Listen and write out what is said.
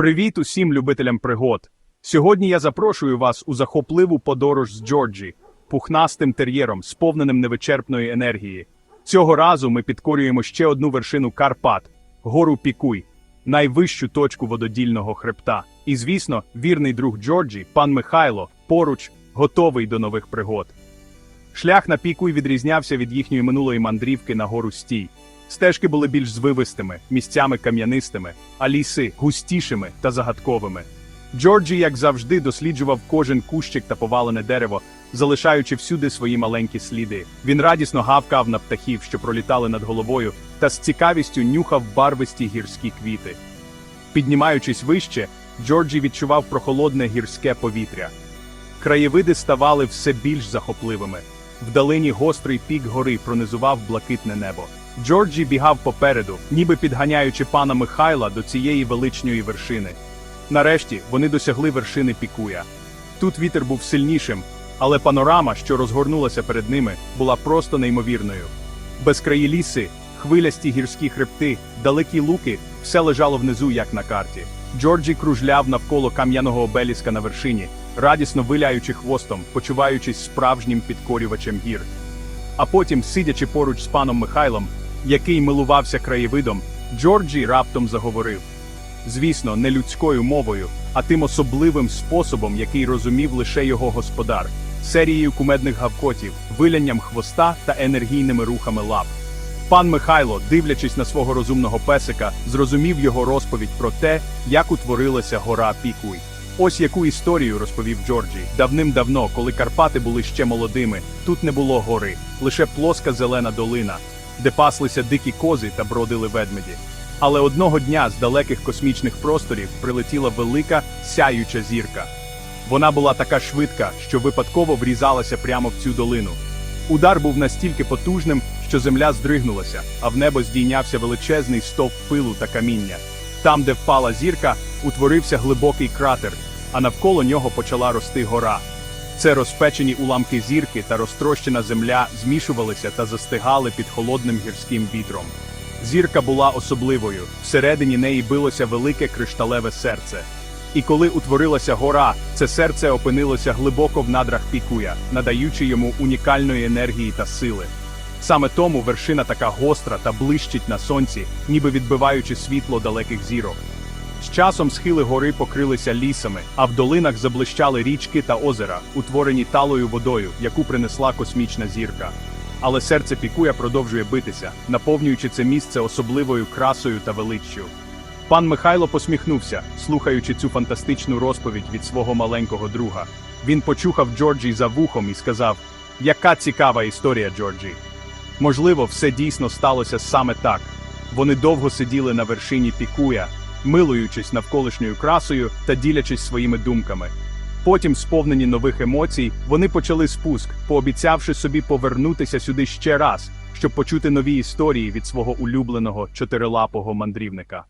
Привіт усім любителям пригод. Сьогодні я запрошую вас у захопливу подорож з Джорджі, пухнастим тер'єром, сповненим невичерпної енергії. Цього разу ми підкорюємо ще одну вершину Карпат гору Пікуй, найвищу точку вододільного хребта. І, звісно, вірний друг Джорджі, пан Михайло, поруч, готовий до нових пригод. Шлях на Пікуй відрізнявся від їхньої минулої мандрівки на гору Стій. Стежки були більш звивистими, місцями кам'янистими, а ліси густішими та загадковими. Джорджі, як завжди, досліджував кожен кущик та повалене дерево, залишаючи всюди свої маленькі сліди. Він радісно гавкав на птахів, що пролітали над головою, та з цікавістю нюхав барвисті гірські квіти. Піднімаючись вище, Джорджі відчував прохолодне гірське повітря. Краєвиди ставали все більш захопливими. Вдалині гострий пік гори пронизував блакитне небо. Джорджі бігав попереду, ніби підганяючи пана Михайла до цієї величньої вершини. Нарешті вони досягли вершини Пікуя. Тут вітер був сильнішим, але панорама, що розгорнулася перед ними, була просто неймовірною. Безкраї ліси, хвилясті гірські хребти, далекі луки все лежало внизу, як на карті. Джорджі кружляв навколо кам'яного обеліска на вершині, радісно виляючи хвостом, почуваючись справжнім підкорювачем гір. А потім, сидячи поруч з паном Михайлом, який милувався краєвидом, Джорджі раптом заговорив. Звісно, не людською мовою, а тим особливим способом, який розумів лише його господар, серією кумедних гавкотів, вилянням хвоста та енергійними рухами лап. Пан Михайло, дивлячись на свого розумного песика, зрозумів його розповідь про те, як утворилася гора Пікуй. Ось яку історію розповів Джорджі. Давним-давно, коли Карпати були ще молодими, тут не було гори, лише плоска зелена долина, де паслися дикі кози та бродили ведмеді. Але одного дня з далеких космічних просторів прилетіла велика сяюча зірка. Вона була така швидка, що випадково врізалася прямо в цю долину. Удар був настільки потужним, що земля здригнулася, а в небо здійнявся величезний стовп пилу та каміння. Там, де впала зірка, утворився глибокий кратер, а навколо нього почала рости гора. Це розпечені уламки зірки та розтрощена земля змішувалися та застигали під холодним гірським вітром. Зірка була особливою, всередині неї билося велике кришталеве серце. І коли утворилася гора, це серце опинилося глибоко в надрах пікуя, надаючи йому унікальної енергії та сили. Саме тому вершина така гостра та блищить на сонці, ніби відбиваючи світло далеких зірок. З часом схили гори покрилися лісами, а в долинах заблищали річки та озера, утворені талою водою, яку принесла космічна зірка. Але серце пікуя продовжує битися, наповнюючи це місце особливою красою та величчю. Пан Михайло посміхнувся, слухаючи цю фантастичну розповідь від свого маленького друга. Він почухав Джорджі за вухом і сказав: Яка цікава історія, Джорджі. Можливо, все дійсно сталося саме так. Вони довго сиділи на вершині пікуя, милуючись навколишньою красою та ділячись своїми думками. Потім, сповнені нових емоцій, вони почали спуск, пообіцявши собі повернутися сюди ще раз, щоб почути нові історії від свого улюбленого чотирилапого мандрівника.